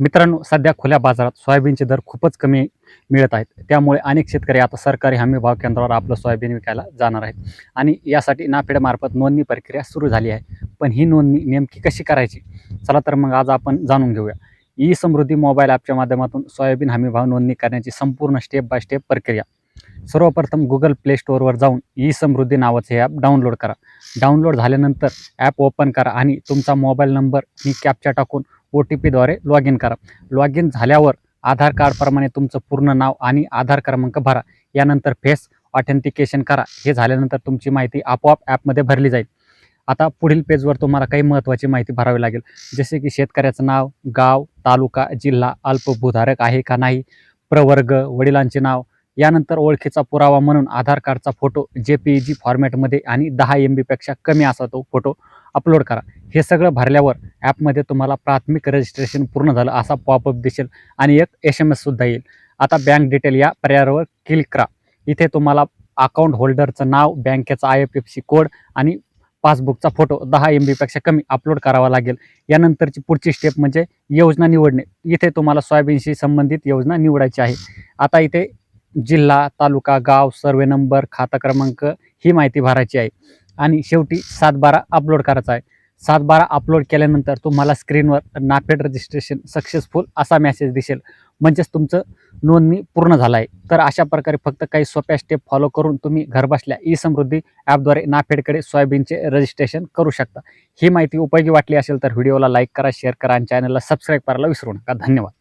मित्रांनो सध्या खुल्या बाजारात सोयाबीनचे दर खूपच कमी मिळत आहेत. त्यामुळे अनेक शेतकरी आता सरकारी हमी भाव केंद्रावर आपलं सोयाबीन विकायला जाणार आहेत. आणि यासाठी नाफेडमार्फत नोंदणी प्रक्रिया सुरू झाली आहे. पण ही नोंदणी नेमकी कशी करायची? चला तर मग आज आपण जाणून घेऊया. ई समृद्धी मोबाईल ॲपच्या माध्यमातून सोयाबीन हमी भाव नोंदणी करण्याची संपूर्ण स्टेप बाय स्टेप प्रक्रिया. सर्वप्रथम गुगल प्ले स्टोअरवर जाऊन ई समृद्धी नावाचे हे ॲप डाउनलोड करा. डाउनलोड झाल्यानंतर ॲप ओपन करा आणि तुमचा मोबाईल नंबर ही कॅपचा टाकून ओ टी पीद्वारे लॉग इन करा. लॉग इन झाल्यावर आधार कार्डप्रमाणे तुमचं पूर्ण नाव आणि आधार क्रमांक भरा. यानंतर फेस ऑथेंटिकेशन करा. हे झाल्यानंतर तुमची माहिती आपोआप ॲपमध्ये भरली जाईल. आता पुढील पेजवर तुम्हाला काही महत्त्वाची माहिती भरावी लागेल. जसे की शेतकऱ्याचं नाव गाव तालुका जिल्हा अल्पभूधारक आहे का नाही प्रवर्ग वडिलांचे नाव यानंतर ओळखीचा पुरावा म्हणून आधार कार्डचा फोटो जे पी जी फॉर्मॅटमध्ये आणि दहा एम बीपेक्षा कमी असा तो फोटो अपलोड करा. हे सगळं भरल्यावर ॲपमध्ये तुम्हाला प्राथमिक रजिस्ट्रेशन पूर्ण झालं असा पॉपअप दिसेल आणि एक एस एम एससुद्धा येईल. आता बँक डिटेल या पर्यायावर क्लिक करा. इथे तुम्हाला अकाउंट होल्डरचं नाव बँकेचा I F F C code आणि पासबुकचा फोटो दहा एम बीपेक्षा कमी अपलोड करावा लागेल. यानंतरची पुढची स्टेप म्हणजे योजना निवडणे. इथे तुम्हाला सोयाबीनशी संबंधित योजना निवडायची आहे. आता इथे जिल्हा तालुका गाव सर्वे नंबर खाता क्रमांक ही माहिती भरायची आहे. आणि शेवटी सात बारा अपलोड करायचा आहे. सात बारा अपलोड केल्यानंतर तुम्हाला स्क्रीनवर नाफेड रजिस्ट्रेशन सक्सेसफुल असा मेसेज दिसेल. म्हणजेच तुमचं नोंदणी पूर्ण झालं आहे तर अशा प्रकारे फक्त काही सोप्या स्टेप फॉलो करून तुम्ही घरबसल्या ई समृद्धी ॲपद्वारे नाफेडकडे सोयाबीनचे रजिस्ट्रेशन करू शकता. ही माहिती उपयोगी वाटली असेल तर व्हिडिओला लाईक करा शेअर करा आणि चॅनलला सबस्क्राईब करायला विसरू नका. धन्यवाद.